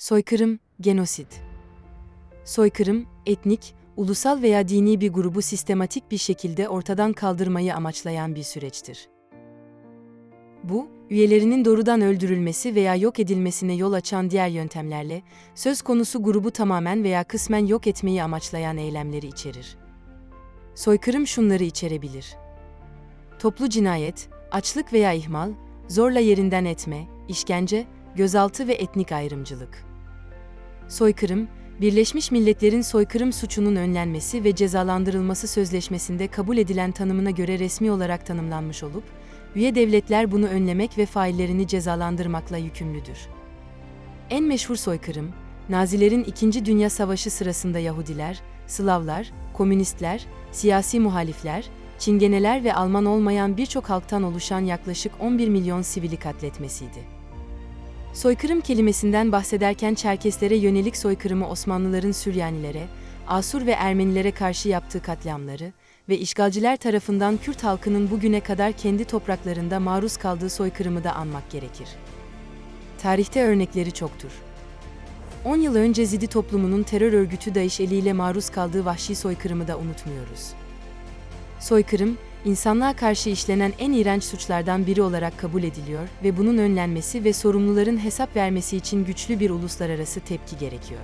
Soykırım, genosit. Soykırım, etnik, ulusal veya dini bir grubu sistematik bir şekilde ortadan kaldırmayı amaçlayan bir süreçtir. Bu, üyelerinin doğrudan öldürülmesi veya yok edilmesine yol açan diğer yöntemlerle, söz konusu grubu tamamen veya kısmen yok etmeyi amaçlayan eylemleri içerir. Soykırım şunları içerebilir. Toplu cinayet, açlık veya ihmal, zorla yerinden etme, işkence, gözaltı ve etnik ayrımcılık. Soykırım, Birleşmiş Milletler'in soykırım suçunun önlenmesi ve cezalandırılması sözleşmesinde kabul edilen tanımına göre resmi olarak tanımlanmış olup, üye devletler bunu önlemek ve faillerini cezalandırmakla yükümlüdür. En meşhur soykırım, Nazilerin İkinci Dünya Savaşı sırasında Yahudiler, Slavlar, Komünistler, siyasi muhalifler, Çingeneler ve Alman olmayan birçok halktan oluşan yaklaşık 11 milyon sivili katletmesiydi. Soykırım kelimesinden bahsederken Çerkeslere yönelik soykırımı Osmanlıların Süryanilere, Asur ve Ermenilere karşı yaptığı katliamları ve işgalciler tarafından Kürt halkının bugüne kadar kendi topraklarında maruz kaldığı soykırımı da anmak gerekir. Tarihte örnekleri çoktur. 10 yıl önce Zidi toplumunun terör örgütü DAEŞ eliyle maruz kaldığı vahşi soykırımı da unutmuyoruz. Soykırım, insanlığa karşı işlenen en iğrenç suçlardan biri olarak kabul ediliyor ve bunun önlenmesi ve sorumluların hesap vermesi için güçlü bir uluslararası tepki gerekiyor.